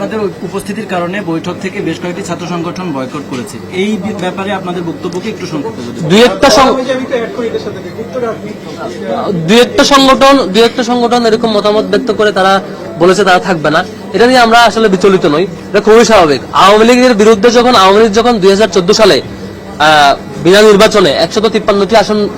আপনাদের উপস্থিতির কারণে বৈঠক থেকে বেশ কয়েকটি ছাত্র সংগঠন বয়কট করেছে। এই ব্যাপারে আপনাদের বক্তব্যকে একটু সংক্ষেপে যদি দুই একটা দুই একটা সংগঠন দুই একটা সংগঠন এরকম মতামত ব্যক্ত করে তারা বলেছে তারা থাকবে না। এটা নিয়ে আমরা আসলে বিচলিত নই। এটা খুবই স্বাভাবিক। আওয়ামী লীগের বিরুদ্ধে যখন আওয়ামী লীগ যখন দুই হাজার চোদ্দ সালে আহ, বিনা নির্বাচনে একশত তিপ্পান্নটি আসন আহ,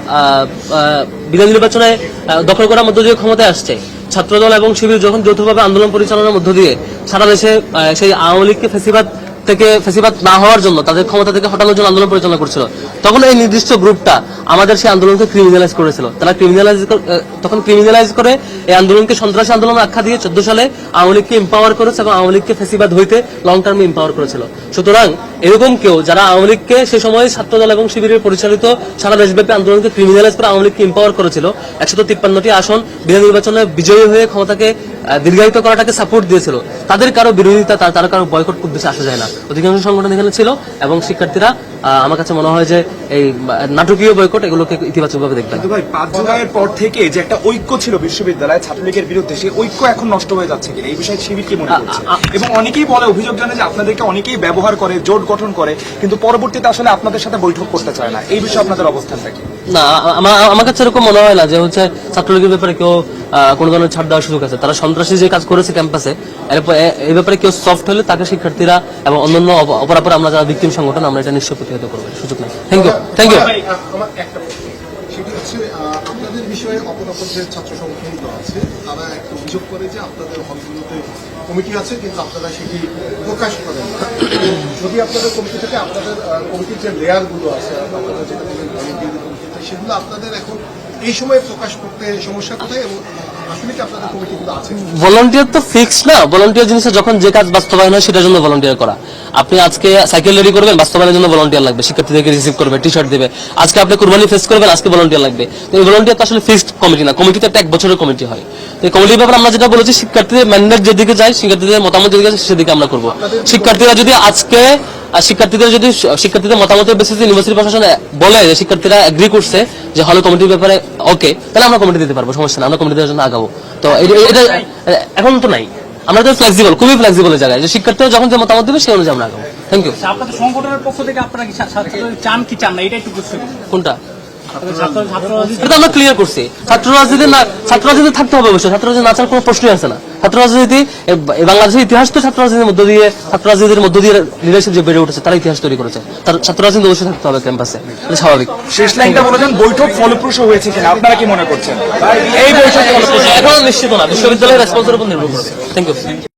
আহ, বিনা নির্বাচনে আহ, দখল করার মধ্য দিয়ে ক্ষমতায় আসছে ছাত্রদল এবং শিবির যখন যৌথভাবে আন্দোলন পরিচালনার মধ্য দিয়ে সারা দেশে সেই আওয়ামী লীগকে ফেসিবাদ থেকে ফেসিবাদ না হওয়ার জন্য, তাদের ক্ষমতা থেকে হটানোর জন্য আন্দোলন পরিচালনা করছিল, তখন এই নির্দিষ্ট গ্রুপটা আমাদের সেই আন্দোলনকে ক্রিমিনালাইজ করেছিল। তারা ক্রিমিনালাইজ তখন ক্রিমিনালাইজ করে এই আন্দোলনকে সন্ত্রাসী আন্দোলন আখ্যা দিয়ে চোদ্দ সালে আওয়ামী লীগকে এম্পাওয়ার করেছে এবং আওয়ামী লীগকে ফেসিবাদ হইতে লং টার্মে এম্পাওয়ার করেছিল। সুতরাং এরকম কেউ যারা আওয়ামী লীগকে সে সময় ছাত্রদল এবং শিবিরের পরিচালিত সারা দেশব্যাপী আন্দোলনকে ক্রিমিনালাইজ করে আওয়ামী লীগকে এম্পাওয়ার করেছিল। একশত তিপ্পান্নটি আসন বিধান নির্বাচনে বিজয়ী হয়ে ক্ষমতাকে দীর্ঘায়িত করাটাকে সাপোর্ট দিয়েছিল। তাদের কারও বিরোধিতা, তার কারও বয়কট খুব বেশি আসা যায় না। অধিকাংশ সংগঠন এখানে ছিল এবং শিক্ষার্থীরা আমার কাছে মনে হয় যে এই নাটকীয় বয়কট এগুলোকে ইতিবাচকভাবে দেখবেন। কিন্তু ভাই পাঁচ জুলাইয়ের পর থেকে যে একটা ঐক্য ছিল বিশ্ববিদ্যালয়ে ছাত্রলীগের বিরুদ্ধে সেই ঐক্য এখন নষ্ট হয়ে যাচ্ছে কিনা? এই বিষয়ে শিবির কি মনে করছে? এবং অনেকেই বলে অভিযোগ জানে যে আপনাদেরকে অনেকেই ব্যবহার করে জোট গঠন করে কিন্তু পরবর্তীতে আসলে আপনাদের সাথে বৈঠক করতে চায় না। এই বিষয়ে আপনাদের অবস্থানটা কি? না আমার কাছে এরকম মনে হয় না যে হচ্ছে ছাত্রলীগের ব্যাপারে কেউ কোনো ধরনের ছাড় দেওয়ার সুযোগ আছে। তারা সন্ত্রাসী যে কাজ করেছে ক্যাম্পাসে এরপর এই ব্যাপারে কেউ সফট হলে তাকে শিক্ষার্থীরা এবং অন্যান্য অপরাপর আমরা যারা ভিক্টিম সংগঠন আমরা এটা নিশ্চয় প্রতিহত করব সুযোগ নেই। থ্যাংক ইউ থ্যাংক ইউ আমার একটা সেটি হচ্ছে আপনাদের বিষয়ে অপর অপর ছাত্র সংগঠনগুলো আছে তারা একটা অভিযোগ করে যে আপনাদের হলগুলোতে কমিটি আছে কিন্তু আপনারা সেটি প্রকাশ করেন যদি আপনাদের কমিটি থেকে আপনাদের কমিটির যে লেয়ারগুলো আছে আপনারা যেটা কমিটিতে, সেগুলো আপনাদের এখন এই সময় প্রকাশ করতে সমস্যা কোথায় এবং ভলান্টিয়ার তো ফিক্স না ভলান্টিয়ার জিনিসটা যখন যে কাজ বাস্তবায়ন হয় সেটার জন্য ভলান্টিয়ার করা। আপনি আজকে সাইকেল রেডি করবেন, বাস্তবায়নের জন্য ভলান্টিয়ার লাগবে। শিক্ষার্থীদেরকে রিসিভ করবে টি শার্ট দেবে। আজকে আপনি কুরবানি ফেস করবেন, আজকে ভলান্টিয়ার লাগবে। এই ভলান্টিয়ার তো আসলে ফিক্সড কমিটি না কমিটি তো একটা এক বছরের কমিটি হয়। তো এই কমিটির ব্যাপারে আমরা যেটা বলেছি, শিক্ষার্থীদের ম্যান্ডেট যেদিকে যায়, শিক্ষার্থীদের মতামত যেদিকে আছে সেদিকে আমরা করব। শিক্ষার্থীরা যদি আজকে, আর শিক্ষার্থীদের যদি, শিক্ষার্থীদের মতামতের বেসিসে ইউনিভার্সিটি প্রশাসন বলে যে শিক্ষার্থীরা এগ্রি করছে যে হলে কমিটির ব্যাপারে ওকে তাহলে আমরা কমিটি দিতে পারব, সমস্যা না আমরা কমিটি দেওয়ার জন্য আগাবো। তো এটা এখন তো নাই। আমরা তো ফ্লেক্সিবল খুবই ফ্লেক্সিবল জায়গায়। যে শিক্ষার্থীরা যখন যে মতামত দেবে সেই অনুযায়ী আমরা আগাবো। থ্যাংক ইউ আচ্ছা, আপনাদের সংগঠনের পক্ষ থেকে আপনারা কি চান কি চান না? এটা একটু বুঝতে কোনটা? এটা আমরা ক্লিয়ার করছি। ছাত্র রাজনীতি না ছাত্র রাজনীতি থাকতে হবে অবশ্যই। ছাত্র রাজনীতি নাচার কোনো প্রশ্নই আছে না। ছাত্র রাজনীতি বাংলাদেশের ইতিহাস তো ছাত্র রাজনীতির মধ্য দিয়ে ছাত্র রাজনীতির মধ্য দিয়ে লিডারশিপ যে বেড়ে উঠেছে তারা ইতিহাস তৈরি করেছে। তার ছাত্র রাজনীতি অবশ্যই থাকতে হবে ক্যাম্পাসে এটা স্বাভাবিক। শেষ লাইনটা বলেছেন বৈঠক ফলপ্রসূ হয়েছে কিনা? আপনারা কি মনে করছেন? এই বৈঠক ফলপ্রসূ এখন নিশ্চিত না। বিশ্ববিদ্যালয়ের রেসপন্সের উপর নির্ভর করবে থ্যাংক ইউ